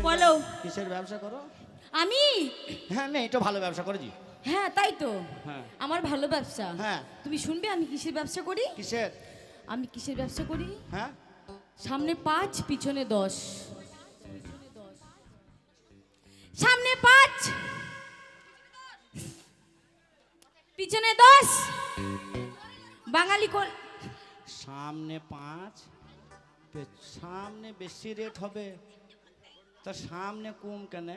বলো। কিসের ব্যবসা করো? আমি? হ্যাঁ নেই তো ভালো ব্যবসা করেছি। হ্যাঁ তাই তো। হ্যাঁ। আমার ভালো ব্যবসা। হ্যাঁ। তুমি শুনবে আমি কিসের ব্যবসা করি? কিসের? আমি কিসের ব্যবসা করি? হ্যাঁ। সামনে পাঁচ পিছনে দশ। সামনে পাঁচ। পিছনে দশ। বাঙালি কোন সামনে পাঁচ। সামনে বেশি রেট হবে। তা সামনে কুম কেন?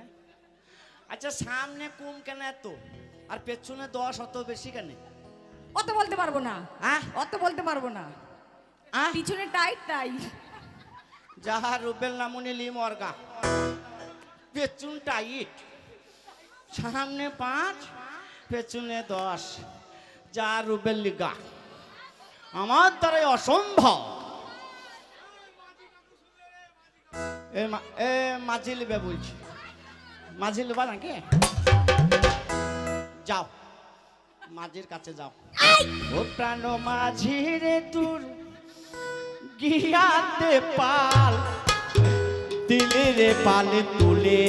আচ্ছা সামনে কুম কেন এত? আর পেছনে দশ অত বেশি কেন? অত বলতে পারব না। হ্যাঁ অত বলতে পারব না। পিছনে টাইট তাই। যাহা রুবেল নামুনি লি মর্গা পেছন টাইট সামনে পাঁচ পেছনে দশ। যা রুবেল লিগা। আমার দ্বারাই অসম্ভব। এ এ মাঝি লিবে বলছি। মাঝি লিবা নাকি? যাও মাঝির কাছে যাও। ও প্রাণ মাঝি রে তোর গিয়াতে পাল, দিলে পাল তুলে।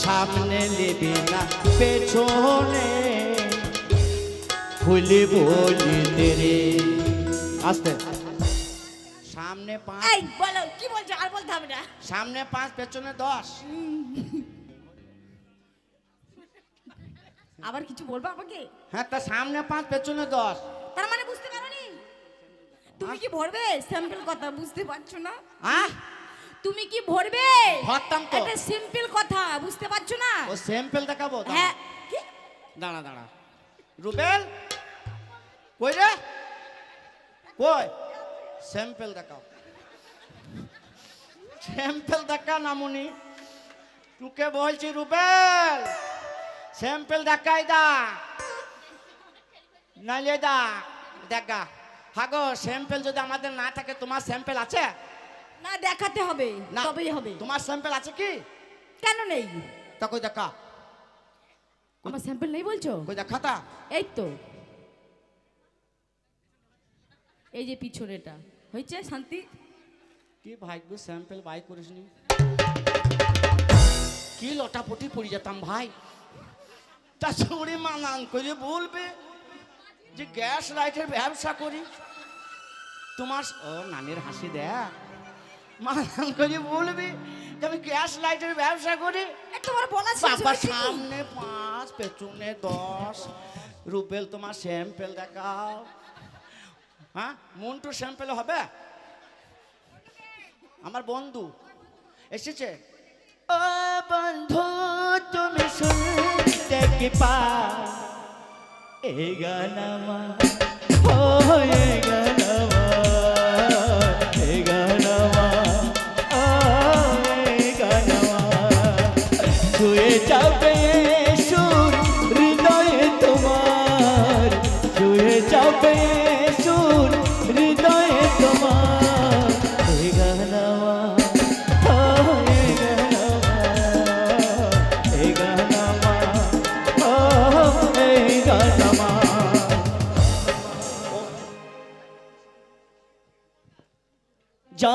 সামনে নেবে না, পেছনে খুলে বলিতে রে আস্তে। পাঁচ। এই বলো কি বলছো? আর বলতে হবে না। সামনে পাঁচ পেছনে দশ। আবার কিছু বলব আমাকে? হ্যাঁ তা সামনে পাঁচ পেছনে দশ। তার মানে বুঝতে পারোনি? তুমি কি ভরবে? স্যাম্পল কথা বুঝতে পারছ না? আহ! তুমি কি ভরবে? ভরতাম তো। একটা সিম্পল কথা বুঝতে পারছ না? ও স্যাম্পেল দেখাবো? হ্যাঁ। কি? দাঁড়া দাঁড়া। রুবেল? কই রে? কই? স্যাম্পেল দেখাও। স্যাম্পেল দেখা নামুনি। তোকে বলছি রুবেল স্যাম্পেল দেখাই দা। নাইলে দা দেখা। হাগো স্যাম্পেল যদি আমাদের না থাকে তোমার স্যাম্পেল আছে? না দেখাতে হবে না তবেই হবে। তোমার স্যাম্পেল আছে কি? কেন নেই? তা কই দেখা? আমার স্যাম্পেল নেই বলছো? কই দেখা তা? এই তো। এই যে পিছনেটা হয়েছে শান্তি? কি ভাগ্য স্যাম্পেল বাই করিসনি? কি লটাপটি পড়ে যেতাম ভাই? তা ছড়ি মানান করে বলবে যে গ্যাস লাইটের ব্যবসা করি। তোমার ও নানির হাসি দেখ মানান করে বলবে যে আমি গ্যাস লাইটের ব্যবসা করি। বড় বলা বাবা সামনে পাঁচ পেছনে দশ। রুবেল তোমার স্যাম্পেল দেখাও। হ্যাঁ? মন্টু স্যাম্পেল হবে? আমার বন্ধু এসেছে। ও বন্ধু তুমি শুনতে কি পা? এই গানামা ও এ গানামা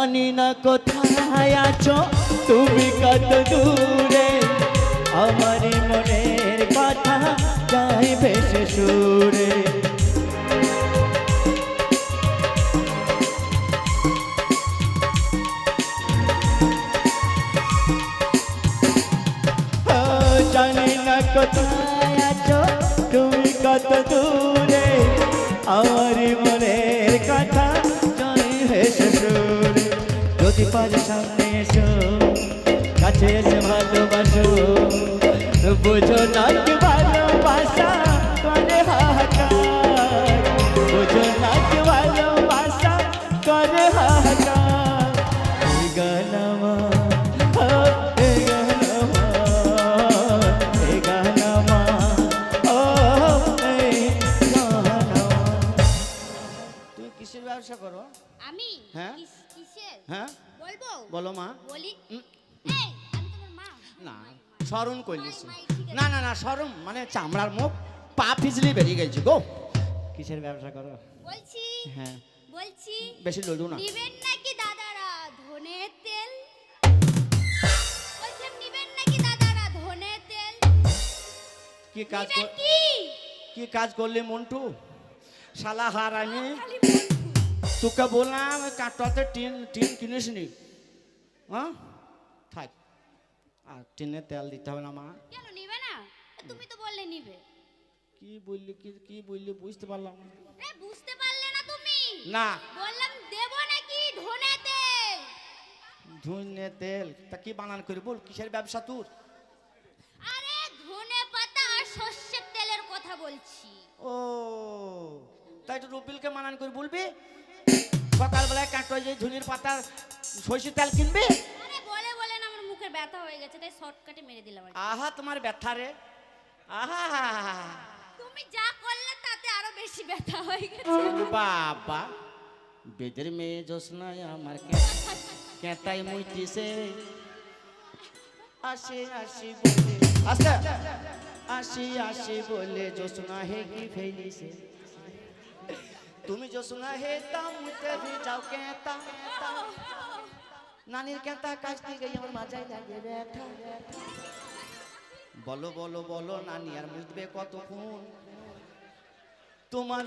জানি না কোথায় আছো। তুমি কত দূরে আমার মনের কথা। ভালোবাসো। বুঝো না কি ভালোবাসা করে হাহাকার। বুঝো না কি ভালোবাসা করে হাহাকার। তুমি কিসের ব্যবসা করো? আমি হ্যাঁ? হ্যাঁ? বলব? বলো মা। বলি না স্মরণ করলিস না। না না স্মরণ মানে চামড়ার মুখ পা ফিজলি বেরিয়ে গেছে গো। কিসের ব্যবসা করো? বলছি হ্যাঁ। বলছি বেশি লড়ু না। নিবেন নাকি দাদারা ধনের তেল? বলছিলাম নিবেন নাকি দাদারা ধনের তেল? কি কাজ কি? কি কাজ করলি মন্টু? শালা হারানি তোকে বললাম কাটতে টিন টিন কিনিসনি। হ্যাঁ? আর টিনে তেল দিতে হবে না মা। কেন নিবে না? তুমি তো বললে নিবে। কি বললি কি কি বললি বুঝতে পারলাম না। এ বুঝতে পারলে না তুমি। না। বললাম দেব নাকি ধনে তেল? ধুনে তেল তা কি বানান করি বল কিসের ব্যবসা তোর? আরে ধনে পাতা আর সর্ষের তেলের কথা বলছি। ও তাই তো রবিলকে মানান করে বলবি? সকালবেলায় কাটো যে ধুনির পাতা সর্ষে তেল কিনবে? আমার ব্যথা হয়ে গেছে তাই শর্টকাটে মেরে দিলাম আর কি। আহা তোমার ব্যথা রে। আহা তুমি যা করলে তাতে আরও বেশি ব্যথা হয়ে গেছে। বাবা বেদের মেয়ে জোসনায় আমার কেটাই মুইতিছে। আসে আসি বলে আস্তে। আসি আসি বলে জোসনা হে কি ফেলিছে? তুমি জোসনা হে তা মুতে ভি যাও কেতা নানির কেতা কাজতে গই আমার মাজাই লাগে ব্যথা। বলো বলো বলো, নানি, আর মুজবে কতক্ষণ? তোমার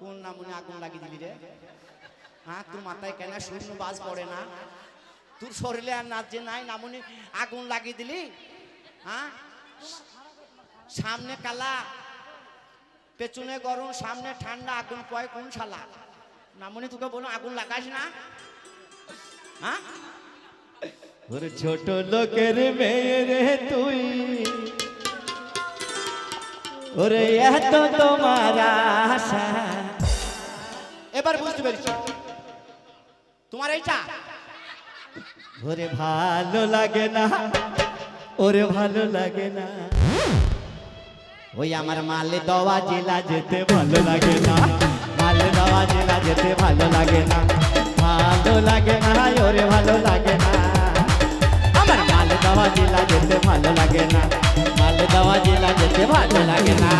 কোন নামনে আগুন লাগিয়ে দিলি রে? হ্যাঁ তোর মাথায় কেন শূন্য বাজ পড়ে না? তোর শরীরে আর নাচ নাই নামনি আগুন লাগিয়ে দিলি? হ্যাঁ? সামনে কালা, পেছনে গরম, সামনে ঠান্ডা, আগুন কয় কোন শালা? নামনি তোকে বলো আগুন লাগাস না? ওরে ছোট লোকের মেয়ে রে তুই। ওরে এত তোমার আশা। এবার বুঝতে পেরেছি। তোমার এইটা? ওরে ভালো লাগে না ওরে ভালো লাগে না। ওই আমার মালে দেওয়া জেলা যেতে ভালো লাগে না মালে দেওয়া জেলা যেতে ভালো লাগে না। ভালো লাগে না ওরে ভালো লাগে না। আমার মালে দেওয়া জেলা যেতে ভালো লাগে না মালে দেওয়া জেলা যেতে ভালো লাগে না।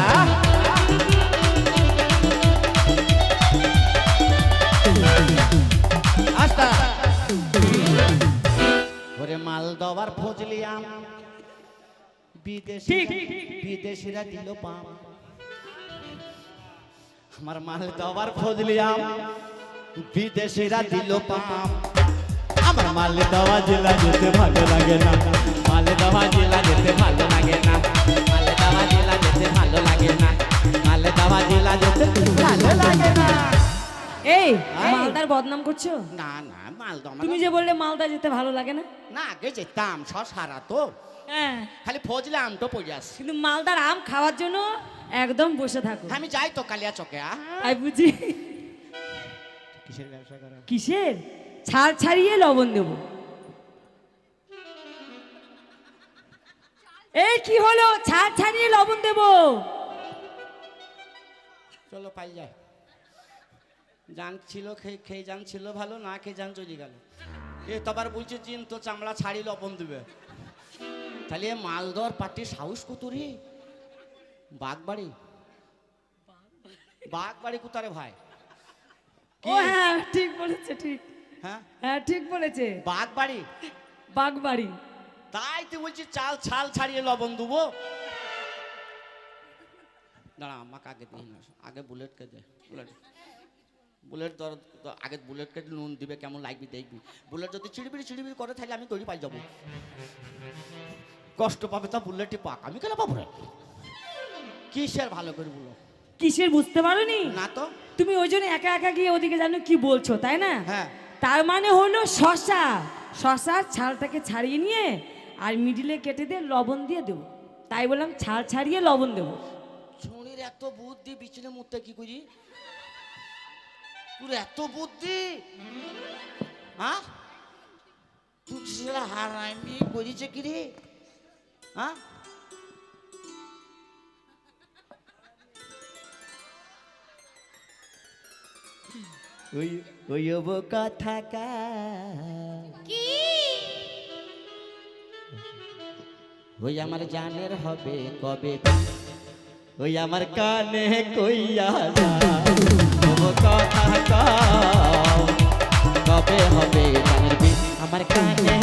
আস্তা ওরে মাল দেওয়ার ফজলি আম বিদেশি বিদেশিরা দিল পাম। আমার মাল দেওয়ার ফজলি আম বিদেশিরা দিল পাম আমার মাল দেওয়া জেলা যেতে ভালো লাগে না। মাল দেওয়া জেলা যেতে ভালো লাগে না। মাল দেওয়া জেলা যেতে ভালো লাগে না। মাল দেওয়া জেলা যেতে ভালো লাগে না। এই। মালদার বদনাম করছ? না না মাল দেওয়া তুমি যে বললে মালদা যেতে ভালো লাগে না? না আগে যেতাম সারা তো। হ্যাঁ। খালি ফজলে আম তো পড়ে আসছে কিন্তু মালদার আম খাওয়ার জন্য একদম বসে থাকো। আমি যাই তো কালিয়া চকে আ বুঝি। কিসের ব্যবসা করা কিসের? ছাড় ছাড়িয়ে লবণ দেবো। এই কি হলো? ছাড় ছাড়িয়ে লবণ দেবো। চলো পাই যায় জান ছিল খেয়ে খেয়ে জান ছিল ভালো না খেয়ে জান চলে গেল। এ তবার বলছে চিন তো চামড়া ছাড়ি লবণ দেবে। তাহলে মালদর পাটির সাহস কত কুতুরি বাগবাড়ি বাগবাড়ি কুতারে ভাই? ও হ্যাঁ ঠিক বলেছে ঠিক। হ্যাঁ? হ্যাঁ ঠিক বলেছে। বাগবাড়ি? বাগবাড়ি। তাই তো বলছি চাল ছাল ছাড়িয়ে লবণ দেবো? দাঁড়া আমাকে আগে দিই না আগে বুলেটকে দে বুলেট। বুলেট ধর তো আগে বুলেটকে নুন দিবে কেমন লাগবে দেখবি। বুলেট যদি চিড়িবিড়ি চিড়িবিড়ি করে তাহলে আমি তৈরি পাই যাব। কষ্ট পাবে তা বুলেটই পাক। আমি কেন পাবো কিসের ভালো করে বলো? কিসের বুঝতে পারোনি? না তো। তুমি ওই জন্য একা একা গিয়ে ওদিকে জানো কি বলছো তাই না? হ্যাঁ। তার মানে হলো শশা। শশার ছালটাকে ছাড়িয়ে নিয়ে আর মিডিলে কেটে দিয়ে লবণ দিয়ে দেবো। তাই বললাম ছাল ছাড়িয়ে লবণ দেবো। ছুনির এত বুদ্ধি বিছনে মুখতে কি করি? তোর এত বুদ্ধি। হ্যাঁ? তুই হারাইনি করিছে কি রে? হ্যাঁ? ওই ওই কথা কা। কি? ওই আমার জানের হবে কবে? ওই আমার কানে কইয়া কথা কবে হবে জানের আমার কানে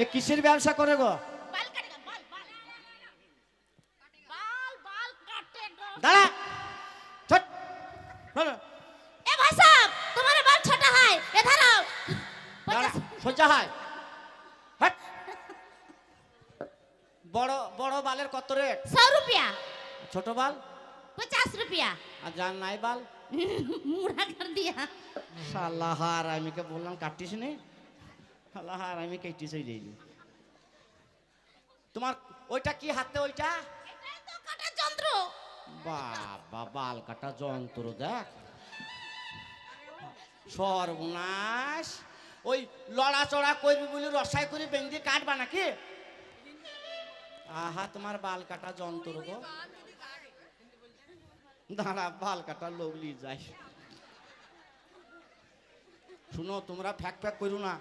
এ কিসের ব্যবসা করে গো? দাঁড়া। এ ভাই তোমার বাল সোজা হয়। বড় বড় বালের কত রেট? রুপিয়া। বাল? 50 রুপিয়া। আর জান নাই বাল? মুড়া দিয়া। আমি কে বললাম কাটিস নেই শালা হার আমি কেটিস হয়ে যাইলি তোমার ওইটা কি হাতে ওইটা? যন্ত্র। বাবা বাল কাটা যন্ত্র দেখ। সর্বনাশ। ওই লড়াচড়া করবি বলে রসাই করে বেঁধে কাটবা নাকি? আহা তোমার বাল কাটা যন্ত্র গো। দাঁড়া বাল কাটা লগলি যায় শুনো তোমরা ফ্যাক ফ্যাক করো না।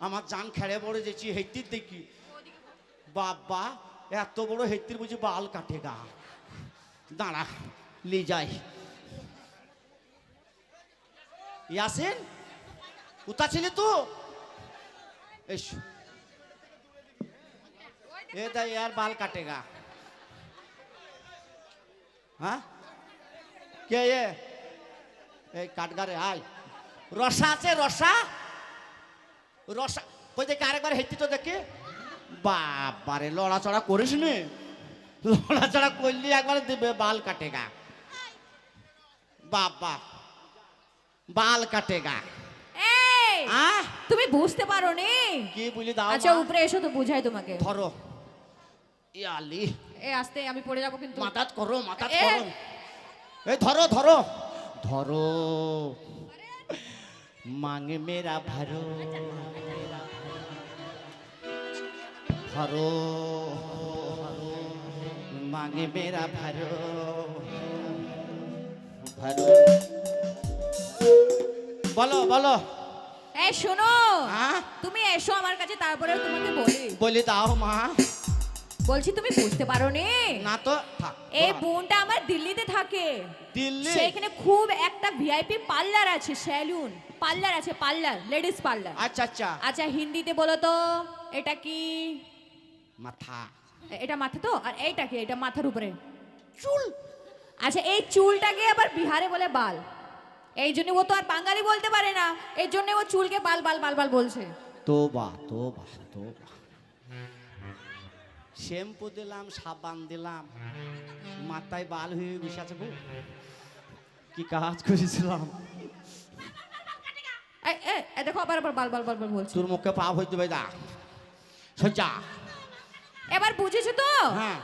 আমার যান খেড়ে পড়ে যেছি হেত্তির দেখি। বাবা, এত বড় হেত্তির বুঝি বাল কাটে গা। দাঁড়া লি যাই। ইয়াসিন উতা ছিলি তো? এসো। এ তাই আর বাল কাটেগা হ্যাঁ? কে এ? এই কাটগারে আয়। রসা আছে, রসা? রসা কই দেখি আরেকবার হেঁটি তো দেখি। বাবারে লড়াচড়া করিস নি? লড়াচড়া করলি একবার দিবে বাল কাটেগা। বাবা বাল কাটেগা। এই আহ? তুমি বুঝতে পারো নি কি বলি দাও আচ্ছা উপরে এসো তো বুঝাই তোমাকে। ধরো। ইয়ালি এ আসতে আমি পড়ে যাব কিন্তু। মাথাত করো মাথাত করো। এই ধরো ধরো। ধরো। মাঙ্গে মেরা ভরো ভরো মাঙ্গে মেরা ভরো ভরো বলো বলো এই শোনো তুমি এসো আমার কাছে তারপরে তোমাকে বলি বলি দাও মা বলছি তুমি বুঝতে পারো নি না তো থাক এই বোনটা আমার দিল্লিতে থাকে। দিল্লি? সেখানে খুব একটা ভিআইপি পার্লার আছে স্যালুন। পার্লার আছে পার্লার লেডিস পার্লার। আচ্ছা আচ্ছা। আচ্ছা হিন্দিতে বলো তো এটা কি? মাথা। এটা মাথা তো? আর এইটা কি? এটা মাথার উপরে। চুল। আচ্ছা এই চুলটাকে আবার বিহারে বলে বাল। এই জন্য ও তো আর বাঙালি বলতে পারে না। এই জন্য ও চুলকে বাল বাল বাল বাল বলছে। তোবা তোবা তোবা। শ্যাম্পু দিলাম সাবান দিলাম। মাথায় বাল হয়ে বসে আছে গো কি কাজ করেছিলাম? দেখো আবার আবার বাল বাল বাল বাল বলছে। তোর মুখে পা হইতে হবে দা সজ্জা এবার বুঝেছ তো? হ্যাঁ।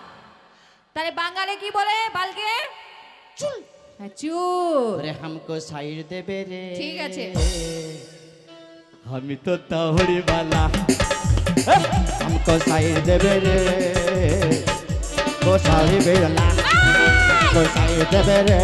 তাহলে বাঙালি কি বলে বালকে? চুল। হ্যাঁ চুল। রে হামকো সাইড দেবে রে। ঠিক আছে। আমি তো তাহড়ি বালা हमको साइड देवे रे को साइड बेला को साइड देवे रे